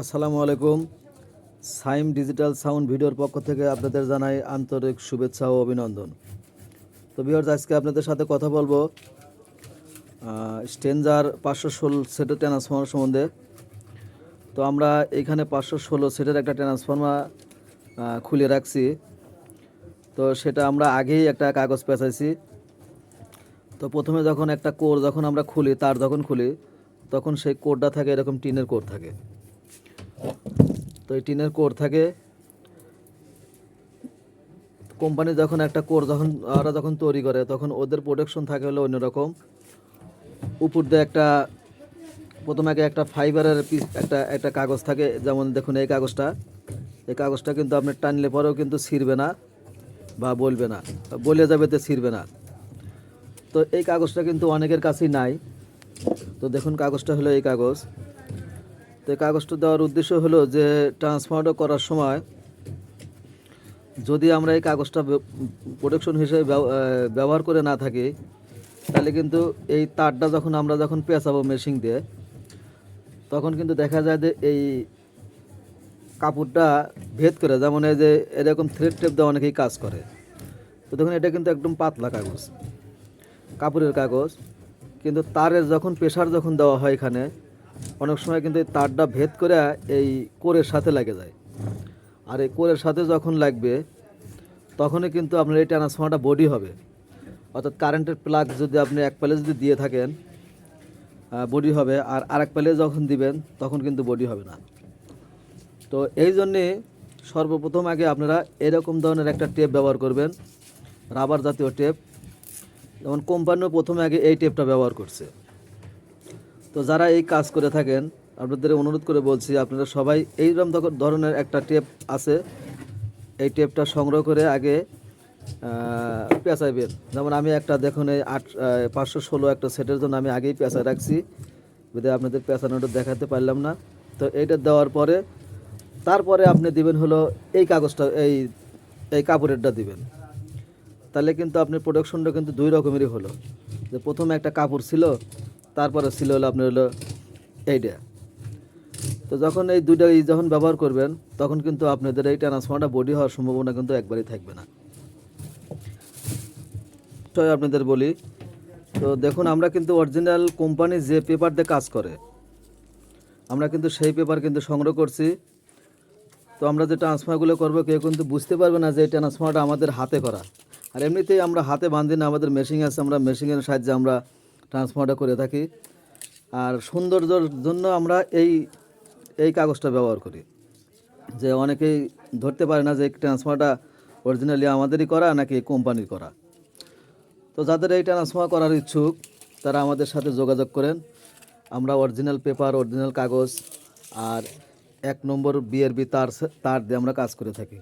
আসসালামু আলাইকুম। Saim digital sound ভিডিওর পক্ষ থেকে আপনাদের জানাই আন্তরিক শুভেচ্ছা ও অভিনন্দন। তো বিহার আজকে আপনাদের সাথে কথা বলব স্টেঞ্জার পাঁচশো ষোলো সেটের ট্রান্সফর্মার সম্বন্ধে। তো আমরা এখানে পাঁচশো ষোলো সেটের একটা ট্রান্সফর্মার খুলে রাখছি। তো সেটা আমরা আগেই একটা কাগজ পেঁচাইছি। তো প্রথমে যখন একটা কোর যখন আমরা খুলি, তার যখন খুলি, তখন সেই কোরটা থাকে এরকম টিনের কোর থাকে। তো এই টিনের কোর থাকে। কোম্পানি যখন একটা কোর যখন ওরা যখন তৈরি করে, তখন ওদের প্রোটেকশন থাকে হলো অন্যরকম। উপর দিয়ে একটা, প্রথমে আগে একটা ফাইবারের পিস একটা একটা কাগজ থাকে। যেমন দেখুন এই কাগজটা। এই কাগজটা কিন্তু আপনি টানলে পরেও কিন্তু ছিঁড়বে না বা বলবে না। বলে যাবে তো ছিঁড়বে না। তো এই কাগজটা কিন্তু অনেকের কাছেই নাই। তো দেখুন কাগজটা হলো এই কাগজ। তো এই কাগজটা দেওয়ার উদ্দেশ্য হলো যে ট্রান্সফারটা করার সময় যদি আমরা এই কাগজটা প্রোটেকশন হিসেবে ব্যবহার করে না থাকি, তাহলে কিন্তু এই তারটা যখন আমরা যখন পেঁচাবো মেশিন দিয়ে, তখন কিন্তু দেখা যায় যে এই কাপড়টা ভেদ করে, যেমন এই যে এরকম থ্রেড টেপ দেওয়া অনেকেই কাজ করে। তো দেখুন, এটা কিন্তু একদম পাতলা কাগজ, কাপড়ের কাগজ। কিন্তু তারের যখন প্রেশার যখন দেওয়া হয় এখানে অনেক সময় কিন্তু এই তারটা ভেদ করে এই কোরের সাথে লাগে যায়। আর এই কোরের সাথে যখন লাগবে, তখনই কিন্তু আপনার এই ট্রান্সফর্মারটা বডি হবে। অর্থাৎ কারেন্টের প্লাগ যদি আপনি এক প্যালে যদি দিয়ে থাকেন বডি হবে। আর আরেক প্যালে যখন দিবেন, তখন কিন্তু বডি হবে না। তো এই জন্যে সর্বপ্রথম আগে আপনারা এরকম ধরনের একটা টেপ ব্যবহার করবেন রাবার জাতীয় টেপ যেমন কোম্পানিও প্রথমে আগে এই টেপটা ব্যবহার করছে। তো যারা এই কাজ করে থাকেন, আপনাদের অনুরোধ করে বলছি, আপনারা সবাই এইরকম ধর- ধরনের একটা টেপ আছে। এই টেপটা সংগ্রহ করে আগে পেঁচাইবেন যেমন আমি একটা দেখুন, এই আট পাঁচশো ষোলো একটা সেটের জন্য আমি আগেই পেঁচায় রাখছি। যদি আপনাদের পেঁচানোটা দেখাতে পারলাম না। তো এইটা দেওয়ার পরে, তারপরে আপনি দিবেন হলো এই কাগজটা, এই এই কাপড়েরটা দিবেন। তাহলে কিন্তু আপনি প্রোডাকশনটা কিন্তু দুই রকমেরই হলো। যে প্রথমে একটা কাপড় ছিল তারপরে ছিল হলো আপনার হলো এইটা। তো যখন এই দুইটা ই যখন ব্যবহার করবেন, তখন কিন্তু আপনাদের এই ট্রান্সফর্মারটা বডি হওয়ার সম্ভাবনা কিন্তু একবারই থাকবে না। তো আপনাদের বলি, তো দেখুন আমরা কিন্তু অরিজিনাল কোম্পানি যে পেপার দিয়ে কাজ করে, আমরা কিন্তু সেই পেপার কিন্তু সংগ্রহ করছি। তো আমরা যে ট্রান্সফারগুলো করব, কেউ কিন্তু বুঝতে পারবে না যে এই ট্রান্সফারটা আমাদের হাতে করা। আর এমনিতেই আমরা হাতে বাঁধি না, আমাদের মেশিন আছে, আমরা মেশিনের সাহায্যে আমরা ট্রান্সফারটা করে থাকি। আর সৌন্দর্যর জন্য আমরা এই এই কাগজটা ব্যবহার করি। যে অনেকেই ধরতে পারে না যে এই ট্রান্সফারটা অরিজিনালি আমাদেরই করা নাকি কোম্পানির করা। তো যাদের এই ট্রান্সফার করার ইচ্ছুক তারা আমাদের সাথে যোগাযোগ করেন। আমরা অরিজিনাল পেপার অরিজিনাল কাগজ আর এক নম্বর বিআরবি তার তার দিয়ে আমরা কাজ করে থাকি।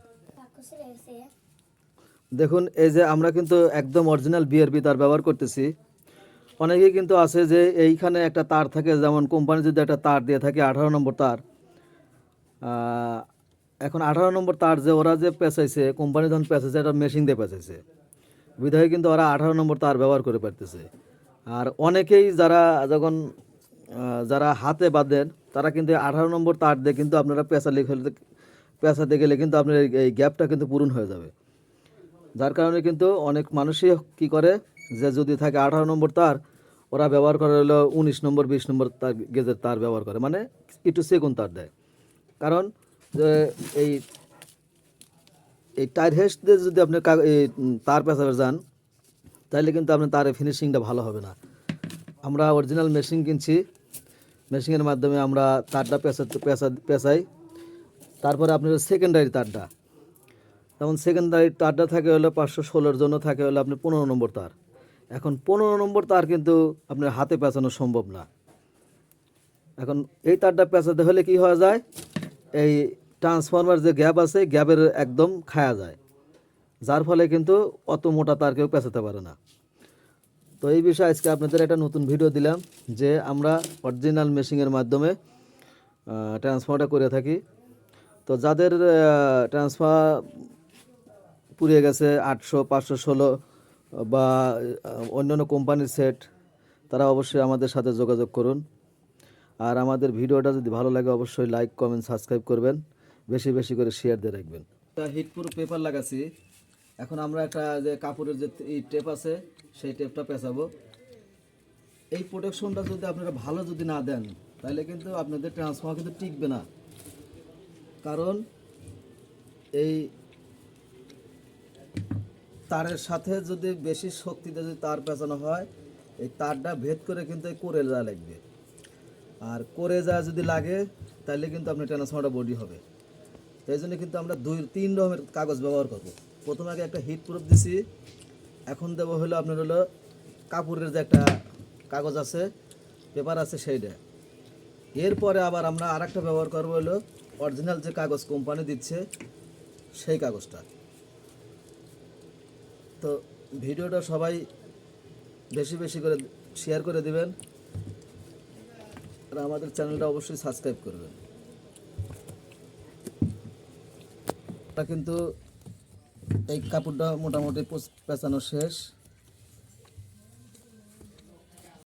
দেখুন এই যে আমরা কিন্তু একদম অরিজিনাল বিআরবি তার ব্যবহার করতেছি। অনেকেই কিন্তু আছে যে এইখানে একটা তার থাকে, যেমন কোম্পানি যদি একটা তার দিয়ে থাকে, আঠারো নম্বর তার। এখন আঠারো নম্বর তার যে ওরা যে পেঁচাইছে, কোম্পানি যখন পেঁচাইছে এটা মেশিন দিয়ে পেঁচাইছে। বিধায় কিন্তু ওরা আঠারো নম্বর তার ব্যবহার করে পারতেছে। আর অনেকেই যারা যখন যারা হাতে বাঁধেন, তারা কিন্তু আঠারো নম্বর তার দিয়ে কিন্তু আপনারা পেঁচা লিখে পেঁচাতে গেলে কিন্তু আপনার এই গ্যাপটা কিন্তু পূরণ হয়ে যাবে। যার কারণে কিন্তু অনেক মানুষই কি করে, যে যদি থাকে আঠারো নম্বর তার ওরা ব্যবহার করে হলো উনিশ নম্বর, বিশ নম্বর তার গেজের তার ব্যবহার করে। মানে একটু সেগুন তার দেয়। কারণ এই এই টায়ার হেস্ট দিয়ে যদি আপনি তার পেঁচাবে যান তাহলে কিন্তু আপনার তারের ফিনিশিংটা ভালো হবে না। আমরা অরিজিনাল মেশিন কিনছি। মেশিনের মাধ্যমে আমরা তারটা পেঁচা পেঁচা, পেঁচাই। তারপরে আপনার সেকেন্ডারি তারটা। যেমন সেকেন্ডারি তারটা থাকে হলো পাঁচশো ষোলোর জন্য থাকে হলো আপনি পনেরো নম্বর তার। এখন পনেরো নম্বর তার কিন্তু আপনার হাতে পেঁচানো সম্ভব না। এখন এই তারটা পেঁচাতে হলে কি হওয়া যায়? এই ট্রান্সফরমার যে গ্যাপ আছে, গ্যাপের একদম খায়া যায়। যার ফলে কিন্তু অত মোটা তার কেউ পেঁচাতে পারে না। তো এই বিষয়ে আজকে আপনাদের একটা নতুন ভিডিও দিলাম, যে আমরা অরিজিনাল মেশিনের মাধ্যমে ট্রান্সফারটা করে থাকি। তো যাদের ট্রান্সফার পুড়িয়ে গেছে আটশো, পাঁচশো, ষোলো বা অন্যান্য কোম্পানির সেট তারা অবশ্যই আমাদের সাথে যোগাযোগ করুন। আর আমাদের ভিডিওটা যদি ভালো লাগে, অবশ্যই লাইক কমেন্ট সাবস্ক্রাইব করবেন। বেশি বেশি করে শেয়ার দিয়ে রাখবেন। একটা হিটপ্রুফ পেপার লাগাচ্ছি এখন আমরা একটা যে কাপড়ের যে টেপ আছে, সেই টেপটা পেঁচাবো। এই প্রোটেকশনটা যদি আপনারা ভালো যদি না দেন, তাহলে কিন্তু আপনাদের ট্রান্সফর্মার কিন্তু টিকবে না। কারণ এই তারের সাথে যদি বেশি শক্তিতে যদি তার পেঁচানো হয়, এই তারটা ভেদ করে কিন্তু এই করে যা লাগবে। আর করে যা যদি লাগে তাহলে কিন্তু আপনার ট্রান্সফর্মারটা বডি হবে। তাই জন্য কিন্তু আমরা দুই, তিন রকমের কাগজ ব্যবহার করব। প্রথমে আগে একটা হিট প্রুফ দিছি। এখন দেবো হলো আপনার হলো কাপড়ের যে একটা কাগজ আছে, পেপার আছে সেইটা। এরপরে আবার আমরা আর একটা ব্যবহার করব হলো অরিজিনাল যে কাগজ কোম্পানি দিচ্ছে, সেই কাগজটা। তো ভিডিওটা সবাই বেশি বেশি করে শেয়ার করে দিবেন। আর আমাদের চ্যানেলটা অবশ্যই সাবস্ক্রাইব করবেন। এটা কিন্তু এই কাপড়টা মোটামুটি পেঁচানো শেষ।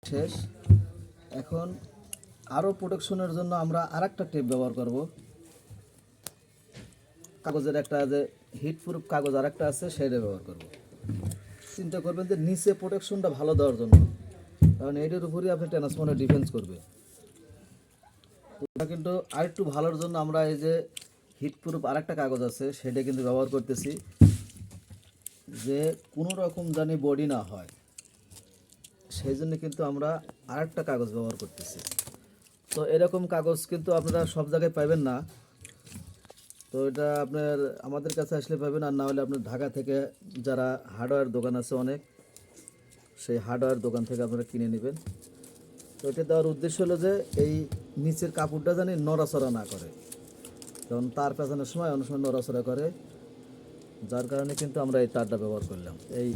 শেষ। এখন আরও প্রোটেকশনের জন্য আমরা আর একটা টেপ ব্যবহার করব। কাগজের একটা যে হিট প্রুফ কাগজ আর একটা আছে, সেটা ব্যবহার করব। চিন্তা করবেন যে নিচে প্রোটেকশনটা ভালো দেওয়ার জন্য। কারণ এইটার উপরেই আপনি ট্রান্সফর্মার ডিফেন্স করবে। এটা কিন্তু আরেকটু ভালোর জন্য আমরা এই যে হিট প্রুফ আর একটা কাগজ আছে, সেটা কিন্তু ব্যবহার করতেছি। যে কোনো রকম জানি বডি না হয়, সেই জন্য কিন্তু আমরা আর একটা কাগজ ব্যবহার করতেছি। তো এরকম কাগজ কিন্তু আপনারা সব জায়গায় পাবেন না। তো এটা আপনার আমাদের কাছে আসলে পাবেন, আর না হলে আপনার ঢাকা থেকে যারা হার্ডওয়্যার দোকান আছে অনেক, সেই হার্ডওয়্যার দোকান থেকে আপনারা কিনে নেবেন। তো এটা দেওয়ার উদ্দেশ্য হলো যে, এই নিচের কাপড়টা জানি নড়াচড়া না করে। যেমন তার পেঁচানোর সময় অনেক সময় নড়াচড়া করে, যার কারণে কিন্তু আমরা এই তারটা ব্যবহার করলাম। এই